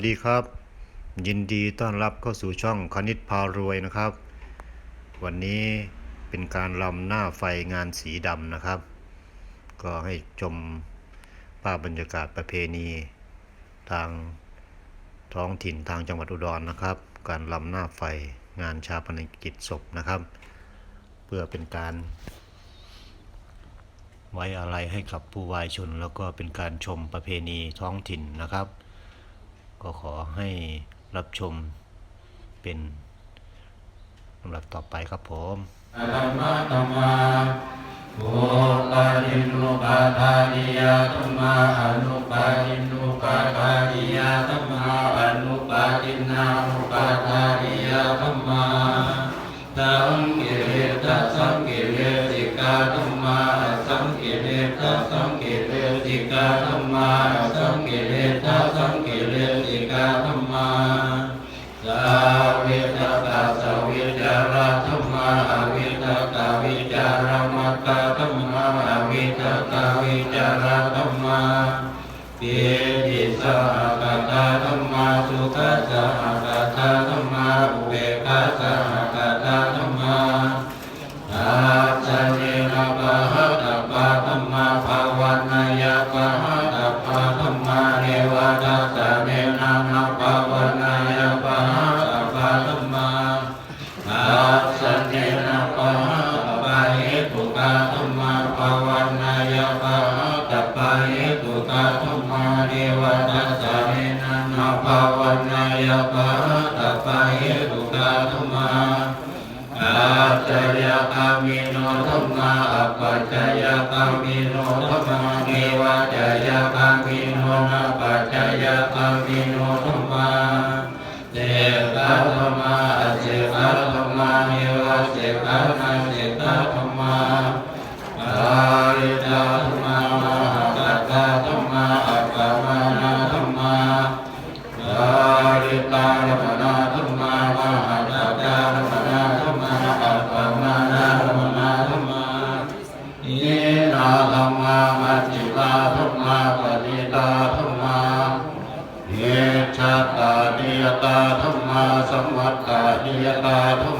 สวัสดีครับ ยินดีต้อนรับเข้าสู่ช่องคณิตพารวยนะครับ วันนี้เป็นการลำหน้าไฟงานสีดำนะครับ ก็ให้ชมภาพบรรยากาศประเพณี ทางท้องถิ่นทางจังหวัดอุดรนะครับ การลำหน้าไฟงานชาปนกิจศพนะครับ เพื่อเป็นการไว้อะไรให้กับผู้วายชน แล้วก็เป็นการชมประเพณีท้องถิ่นนะครับ ก็ขอให้รับชมเป็นลำดับต่อไปครับผมธรรมะธรรมาโภคาลินุปาทานิยาธรรมาอนุปาทินุปาทานิยาธรรมาอนุปาทินานุปาทานิยาธรรมาสังกิ สหกตาธรรมาสุขสหกตาธรรมาอุเบกขาสหกตาธรรมาอาสันเนนะปะหะตะปะธรรมาภาวนายะปะหะตะปะธรรมาเนวะตาสะเนนะนะภาวนายะปะหะตะปะธรรมาอาสันเนนะปะหะตะปะเหตุกาธรรม นาเสกาธรรมาอาริตาธรรมามหาตตาธรรมาอัปปมานาธรรมาอาริตารมณาธรรมามหาจักรารมณาธรรมาอัปปมาณารมณาธรรมาอินาธรรมามัจจิตาธรรมาปณิตาธรรมาเยชัตตานิยตาธรรมาสมวัตตานิยตาธรรมา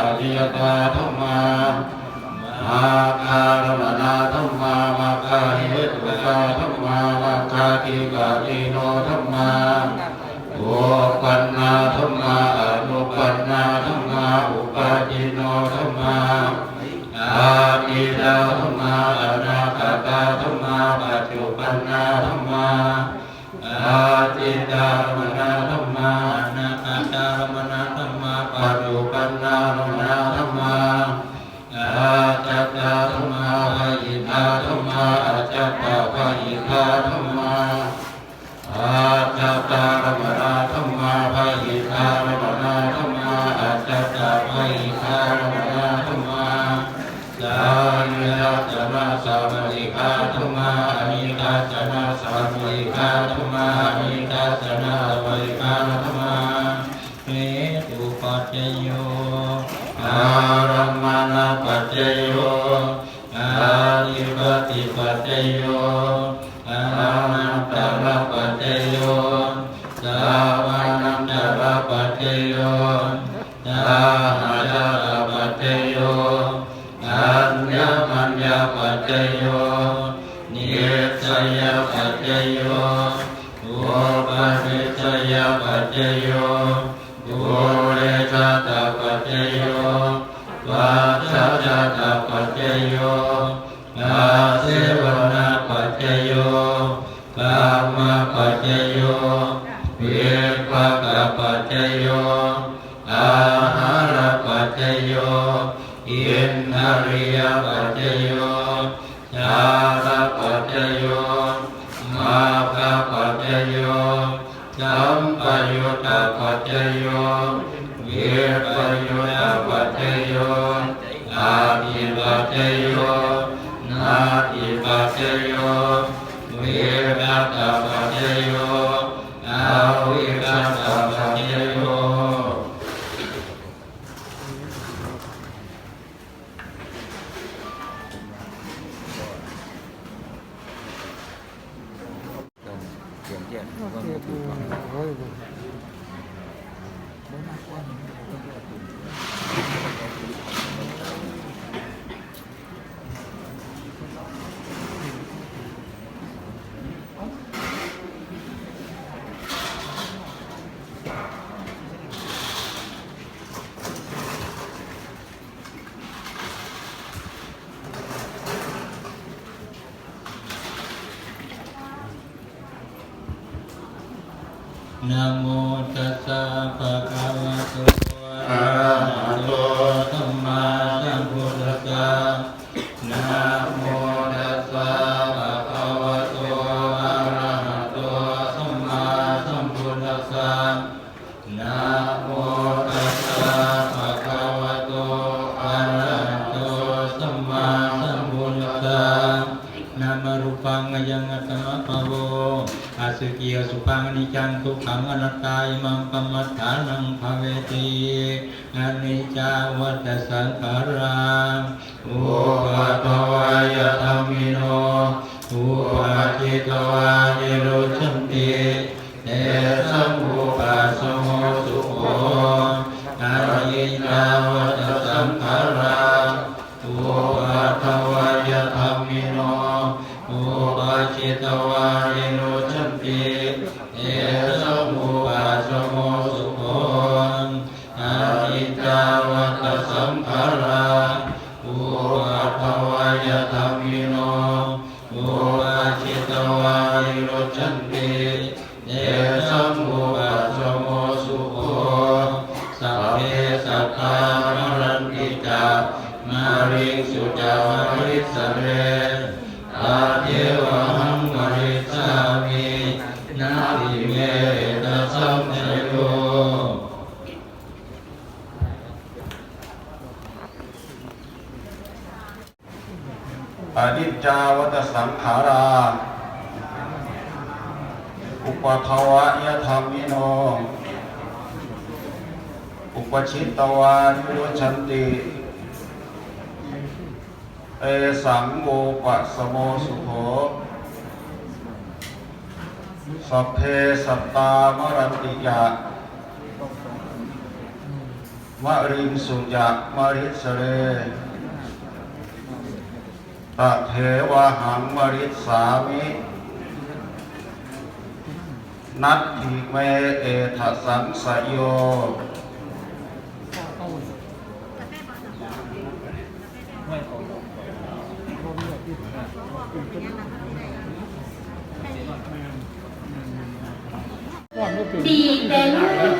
อริยตาธรรมามาคารมณาธรรมามาคาเหตุกาธรรมามาคาติกาติโนธรรมาโอปันนาธรรมาอนุปันนาธรรมาอุปาจิโนธรรมาอาทิดาธรรมาอนาคตาธรรมาปัจจุปันนา ปัจจโยสาวันตระปัจจโยสาหาจาระปัจจโย จโยอาหารปัจจโยอินทริยปัจจโยชาลปัจจโยมาคปัจจโยสัมปยุตตปัจจโยเวปยุตตปัจจโยอาทิปัจจโยนาทิปัจจโยเวรัตปัจจโยอาวิ 件，问个对方。Thank you. Namo tassa bhagavato arahato ภะควะโตอะระหะโตสัมมาสัมพุจโตสะ จาวัตสังขารา อุปทวะยธรรมวิโน อุปชิตตวานิรุชันติ เอสังโมปัสโมสุโขสัพเพสัตตามรันติยะมะริมสุญญะมะริสเร สเทวหังวริสามินัตถิเมเอทสังสยโยดีเป็น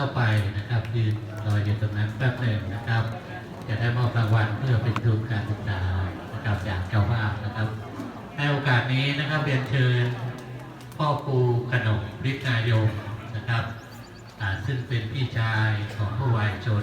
เข้าไปนะครับยืนรออยู่ตรงนั้นแป๊บหนึ่งนะครับ จะได้มอบรางวัลเพื่อเป็นทุนการศึกษานะครับจากเจ้าภาพนะครับในโอกาสนี้นะครับเรียนเชิญพ่อครูขนมฤทธนายยมนะครับซึ่งเป็นพี่ชายของผู้วายชน